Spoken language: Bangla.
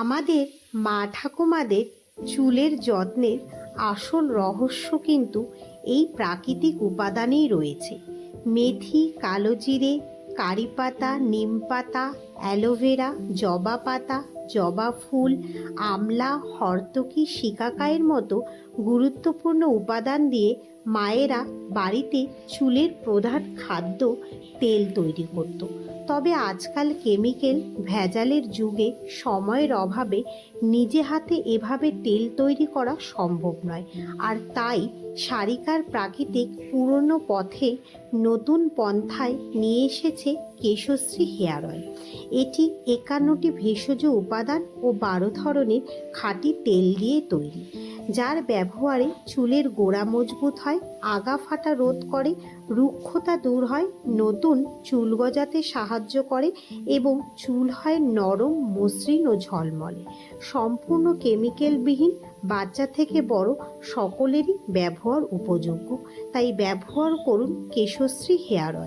আমাদের মা ঠাকুমাদের চুলের যত্নের আসল রহস্য কিন্তু এই প্রাকৃতিক উপাদানেই রয়েছে। মেথি, কালো জিরে, কারি পাতা, নিম পাতা অ্যালোভেরা জবা পাতা, জবা ফুল, আমলা, হর্তকি শিকাকায়ের মতো গুরুত্বপূর্ণ উপাদান দিয়ে মায়েরা বাড়িতে চুলের প্রধান খাদ্য তেল তৈরি করত। তবে আজকাল কেমিক্যাল ভেজালের যুগে সময়ের অভাবে নিজে হাতে এভাবে তেল তৈরি করা সম্ভব নয়। আর তাই সারিকার প্রাকৃতিক পুরনো পথে নতুন পন্থায় নিয়ে এসেছে কেশশ্রী হেয়ার অয়েল। এটি একান্নটি ভেষজ উপাদান ও বারো ধরনের খাঁটি তেল দিয়ে তৈরি। যার ব্যবহারে চুলের গোড়া মজবুত হয়, আগা ফাটা রোধ করে, রুক্ষতা দূর হয়, নতুন চুল গজাতে সাহায্য করে এবং চুল হয় নরম, মসৃণ ও ঝলমলে। সম্পূর্ণ কেমিক্যালবিহীন, বাচ্চা থেকে বড় সকলেরই ব্যবহার উপযোগ্য। তাই ব্যবহার করুন কেশশ্রী হেয়ার অয়েল।